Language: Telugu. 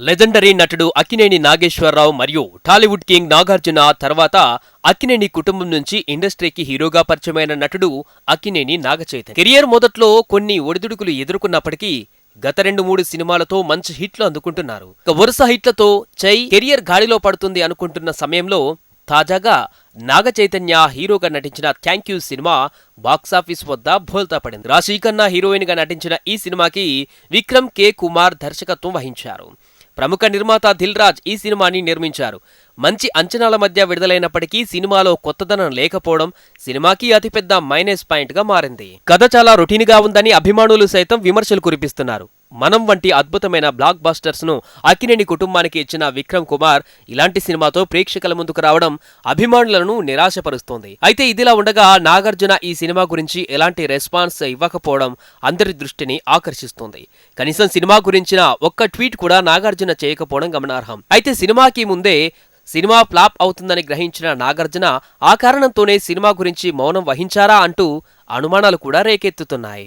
లెజెండరీ నటుడు అక్కినేని నాగేశ్వరరావు మరియు టాలీవుడ్ కింగ్ నాగార్జున తర్వాత అక్కినేని కుటుంబం నుంచి ఇండస్ట్రీకి హీరోగా పరిచయమైన నటుడు అక్కినేని నాగచైతన్య. కెరియర్ మొదట్లో కొన్ని ఒడిదుడుకులు ఎదుర్కొన్నప్పటికీ గత రెండు మూడు సినిమాలతో మంచి హిట్లు అందుకుంటున్నారు. వరుస హిట్లతో చై కెరియర్ గాడిలో పడుతుంది అనుకుంటున్న సమయంలో తాజాగా నాగ చైతన్య హీరోగా నటించిన థ్యాంక్ యూ సినిమా బాక్సాఫీస్ వద్ద బోల్తా పడింది. రాశీఖన్నా హీరోయిన్గా నటించిన ఈ సినిమాకి విక్రమ్ కే. కుమార్ దర్శకత్వం వహించారు. ప్రముఖ నిర్మాత దిల్ రాజ్ ఈ సినిమాని నిర్మించారు. మంచి అంచనాల మధ్య విడుదలైనప్పటికీ సినిమాలో కొత్తదనం లేకపోవడం సినిమాకి అతిపెద్ద మైనస్ పాయింట్గా మారింది. కథ చాలా రొటీన్గా ఉందని అభిమానులు సైతం విమర్శలు కురిపిస్తున్నారు. మనం వంటి అద్భుతమైన బ్లాక్ బస్టర్స్ను అక్కినేని కుటుంబానికి ఇచ్చిన విక్రమ్ కుమార్ ఇలాంటి సినిమాతో ప్రేక్షకుల ముందుకు రావడం అభిమానులను నిరాశపరుస్తోంది. అయితే ఇదిలా ఉండగా నాగార్జున ఈ సినిమా గురించి ఎలాంటి రెస్పాన్స్ ఇవ్వకపోవడం అందరి దృష్టిని ఆకర్షిస్తోంది. కనీసం సినిమా గురించిన ఒక్క ట్వీట్ కూడా నాగార్జున చేయకపోవడం గమనార్హం. అయితే సినిమాకి ముందే సినిమా ఫ్లాప్ అవుతుందని గ్రహించిన నాగార్జున ఆ కారణంతోనే సినిమా గురించి మౌనం వహించారా అంటూ అనుమానాలు కూడా రేకెత్తుతున్నాయి.